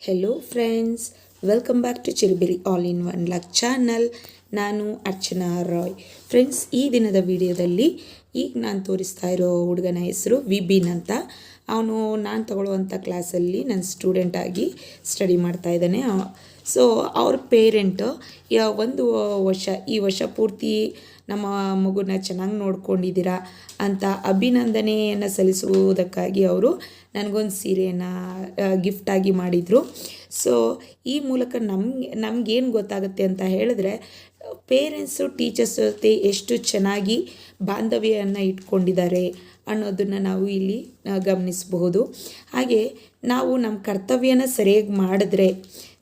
Hello friends welcome back to Chirubiri all in one luck channel ನಾನು Archana Roy friends ಈ ದಿನದ ವಿಡಿಯೋದಲ್ಲಿ ಈಗ ನಾನು ತೋರಿಸ್ತಾ ಇರೋ ಹುಡುಗನ ಹೆಸರು ವಿಬಿನ್ ಅಂತ. ಅವನು ನಾನು ತಗೊಳ್ಳುವಂಥ ಕ್ಲಾಸಲ್ಲಿ ನನ್ನ ಸ್ಟೂಡೆಂಟ್ ಆಗಿ ಸ್ಟಡಿ ಮಾಡ್ತಾ ಇದ್ದಾನೆ. ಸೊ ಅವ್ರ ಪೇರೆಂಟು ಒಂದು ವರ್ಷ, ಈ ವರ್ಷ ಪೂರ್ತಿ ನಮ್ಮ ಮಗುನ ಚೆನ್ನಾಗಿ ನೋಡ್ಕೊಂಡಿದ್ದೀರಾ ಅಂತ ಅಭಿನಂದನೆಯನ್ನು ಸಲ್ಲಿಸುವುದಕ್ಕಾಗಿ ಅವರು ನನಗೊಂದು ಸೀರೆಯನ್ನು ಗಿಫ್ಟಾಗಿ ಮಾಡಿದರು. ಸೊ ಈ ಮೂಲಕ ನಮ್ಗೆ, ನಮಗೇನು ಗೊತ್ತಾಗುತ್ತೆ ಅಂತ ಹೇಳಿದ್ರೆ ಪೇರೆಂಟ್ಸು ಟೀಚರ್ಸ್ ಜೊತೆ ಎಷ್ಟು ಚೆನ್ನಾಗಿ ಬಾಂಧವ್ಯವನ್ನು ಇಟ್ಕೊಂಡಿದ್ದಾರೆ ಅನ್ನೋದನ್ನು ನಾವು ಇಲ್ಲಿ ಗಮನಿಸಬಹುದು. ಹಾಗೆ ನಾವು ನಮ್ಮ ಕರ್ತವ್ಯನ ಸರಿಯಾಗಿ ಮಾಡಿದ್ರೆ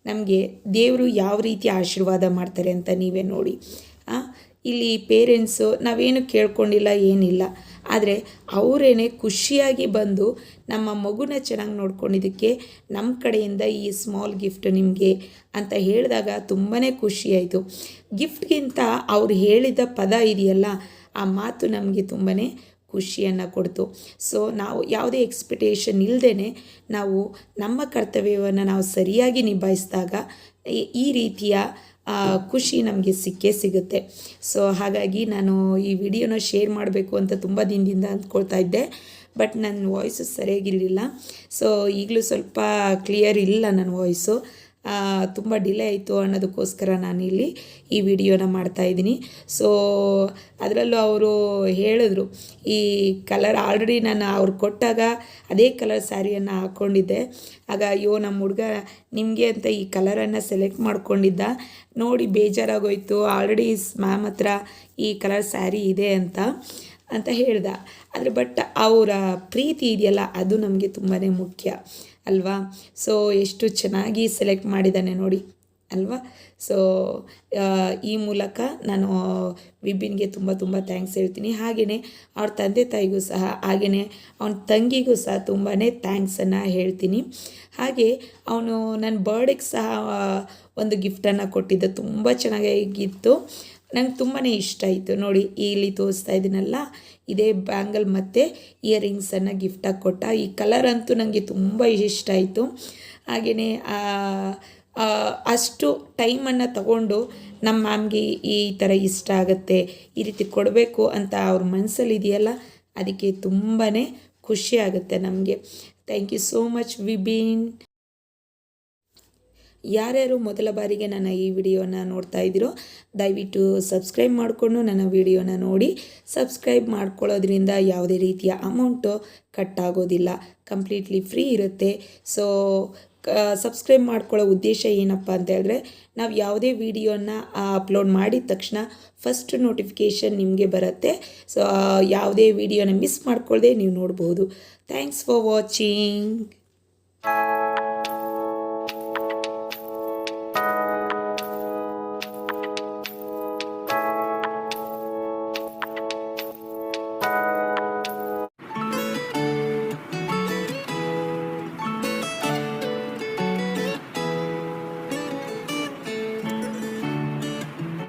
ನಮಗೆ ದೇವರು ಯಾವ ರೀತಿ ಆಶೀರ್ವಾದ ಮಾಡ್ತಾರೆ ಅಂತ ನೀವೇ ನೋಡಿ. ಇಲ್ಲಿ ಪೇರೆಂಟ್ಸು ನಾವೇನು ಕೇಳ್ಕೊಂಡಿಲ್ಲ, ಏನಿಲ್ಲ. ಆದರೆ ಅವರೇನೇ ಖುಷಿಯಾಗಿ ಬಂದು ನಮ್ಮ ಮಗುನ ಚೆನ್ನಾಗಿ ನೋಡ್ಕೊಂಡಿದ್ದಕ್ಕೆ ನಮ್ಮ ಕಡೆಯಿಂದ ಈ ಸ್ಮಾಲ್ ಗಿಫ್ಟ್ ನಿಮಗೆ ಅಂತ ಹೇಳಿದಾಗ ತುಂಬಾ ಖುಷಿಯಾಯಿತು. ಗಿಫ್ಟ್ಗಿಂತ ಅವ್ರು ಹೇಳಿದ ಪದ ಇದೆಯಲ್ಲ, ಆ ಮಾತು ನಮಗೆ ತುಂಬಾ ಖುಷಿಯನ್ನು ಕೊಡ್ತು. ಸೊ ನಾವು ಯಾವುದೇ ಎಕ್ಸ್ಪೆಕ್ಟೇಷನ್ ಇಲ್ಲದೇ ನಾವು ನಮ್ಮ ಕರ್ತವ್ಯವನ್ನು ನಾವು ಸರಿಯಾಗಿ ನಿಭಾಯಿಸಿದಾಗ ಈ ರೀತಿಯ ಖುಷಿ ನಮಗೆ ಸಿಕ್ಕೇ ಸಿಗುತ್ತೆ. ಸೊ ಹಾಗಾಗಿ ನಾನು ಈ ವಿಡಿಯೋನ ಶೇರ್ ಮಾಡಬೇಕು ಅಂತ ತುಂಬ ದಿನದಿಂದ ಅಂದ್ಕೊಳ್ತಾ ಇದ್ದೆ. ಬಟ್ ನನ್ನ ವಾಯ್ಸು ಸರಿಯಾಗಿರಲಿಲ್ಲ. ಸೊ ಈಗಲೂ ಸ್ವಲ್ಪ ಕ್ಲಿಯರ್ ಇಲ್ಲ ನನ್ನ ವಾಯ್ಸು ತುಂಬ ಡಿಲೇ ಆಯಿತು ಅನ್ನೋದಕ್ಕೋಸ್ಕರ ನಾನಿಲ್ಲಿ ಈ ವಿಡಿಯೋನ ಮಾಡ್ತಾಯಿದ್ದೀನಿ ಸೊ ಅದರಲ್ಲೂ ಅವರು ಹೇಳಿದ್ರು, ಈ ಕಲರ್ ಆಲ್ರೆಡಿ ನಾನು ಅವ್ರು ಕೊಟ್ಟಾಗ ಅದೇ ಕಲರ್ ಸ್ಯಾರಿಯನ್ನು ಹಾಕ್ಕೊಂಡಿದ್ದೆ ಆಗ ಅಯ್ಯೋ ನಮ್ಮ ಹುಡುಗ ನಿಮಗೆ ಅಂತ ಈ ಕಲರನ್ನು ಸೆಲೆಕ್ಟ್ ಮಾಡ್ಕೊಂಡಿದ್ದ. ನೋಡಿ ಬೇಜಾರಾಗೋಯ್ತು ಆಲ್ರೆಡಿ ಮ್ಯಾಮ್ ಹತ್ರ ಈ ಕಲರ್ ಸ್ಯಾರಿ ಇದೆ ಅಂತ ಅಂತ ಹೇಳ್ದ. ಆದರೆ ಬಟ್ ಅವರ ಪ್ರೀತಿ ಇದೆಯಲ್ಲ, ಅದು ನಮಗೆ ತುಂಬಾ ಮುಖ್ಯ. ಅಲ್ವಾ? ಸೊ ಎಷ್ಟು ಚೆನ್ನಾಗಿ ಸೆಲೆಕ್ಟ್ ಮಾಡಿದ್ದಾನೆ ನೋಡಿ, ಅಲ್ವಾ? ಸೊ ಈ ಮೂಲಕ ನಾನು ವಿಬಿನ್ಗೆ ತುಂಬ ತುಂಬ ಥ್ಯಾಂಕ್ಸ್ ಹೇಳ್ತೀನಿ. ಹಾಗೆಯೇ ಅವ್ರ ತಂದೆ ತಾಯಿಗೂ ಸಹ ಹಾಗೆಯೇ ಅವನ ತಂಗಿಗೂ ಸಹ ತುಂಬಾ ಥ್ಯಾಂಕ್ಸನ್ನು ಹೇಳ್ತೀನಿ. ಹಾಗೆ ಅವನು ನನ್ನ ಬರ್ಡೇಗೆ ಸಹ ಒಂದು ಗಿಫ್ಟನ್ನು ಕೊಟ್ಟಿದ್ದ. ತುಂಬ ಚೆನ್ನಾಗಿತ್ತು ನಂಗೆ ತುಂಬಾ ಇಷ್ಟ ಆಯಿತು. ನೋಡಿ ಇಲ್ಲಿ ತೋರಿಸ್ತಾ ಇದ್ದೀನಲ್ಲ ಇದೇ ಬ್ಯಾಂಗಲ್ ಮತ್ತು ಇಯರಿಂಗ್ಸನ್ನು ಗಿಫ್ಟಾಗಿ ಕೊಟ್ಟ. ಈ ಕಲರ್ ಅಂತೂ ನನಗೆ ತುಂಬ ಇಷ್ಟ ಆಯಿತು. ಹಾಗೆಯೇ ಅಷ್ಟು ಟೈಮನ್ನು ತಗೊಂಡು ನಮ್ಮ ಮ್ಯಾಮ್ಗೆ ಈ ಥರ ಇಷ್ಟ ಆಗುತ್ತೆ, ಈ ರೀತಿ ಕೊಡಬೇಕು ಅಂತ ಅವ್ರ ಮನಸ್ಸಲ್ಲಿ ಇದೆಯಲ್ಲ, ಅದಕ್ಕೆ ತುಂಬಾ ಖುಷಿ ಆಗುತ್ತೆ ನಮಗೆ. Thank you so much Vibin ಯಾರ್ಯಾರು ಮೊದಲ ಬಾರಿಗೆ ನನ್ನ ಈ ವಿಡಿಯೋನ ನೋಡ್ತಾ ಇದ್ದೀರೋ, ದಯವಿಟ್ಟು ಸಬ್ಸ್ಕ್ರೈಬ್ ಮಾಡಿಕೊಂಡು ನನ್ನ ವಿಡಿಯೋನ ನೋಡಿ. ಸಬ್ಸ್ಕ್ರೈಬ್ ಮಾಡ್ಕೊಳ್ಳೋದ್ರಿಂದ ಯಾವುದೇ ರೀತಿಯ ಅಮೌಂಟು ಕಟ್ ಆಗೋದಿಲ್ಲ ಕಂಪ್ಲೀಟ್ಲಿ ಫ್ರೀ ಇರುತ್ತೆ ಸೊ ಸಬ್ಸ್ಕ್ರೈಬ್ ಮಾಡ್ಕೊಳ್ಳೋ ಉದ್ದೇಶ ಏನಪ್ಪ ಅಂತ ಹೇಳಿದ್ರೆ, ನಾವು ಯಾವುದೇ ವಿಡಿಯೋನ ಅಪ್ಲೋಡ್ ಮಾಡಿದ ತಕ್ಷಣ ಫಸ್ಟ್ ನೋಟಿಫಿಕೇಷನ್ ನಿಮಗೆ ಬರುತ್ತೆ. ಸೊ ಯಾವುದೇ ವಿಡಿಯೋನ ಮಿಸ್ ಮಾಡ್ಕೊಳ್ಳದೆ ನೀವು ನೋಡ್ಬೋದು. Thanks for watching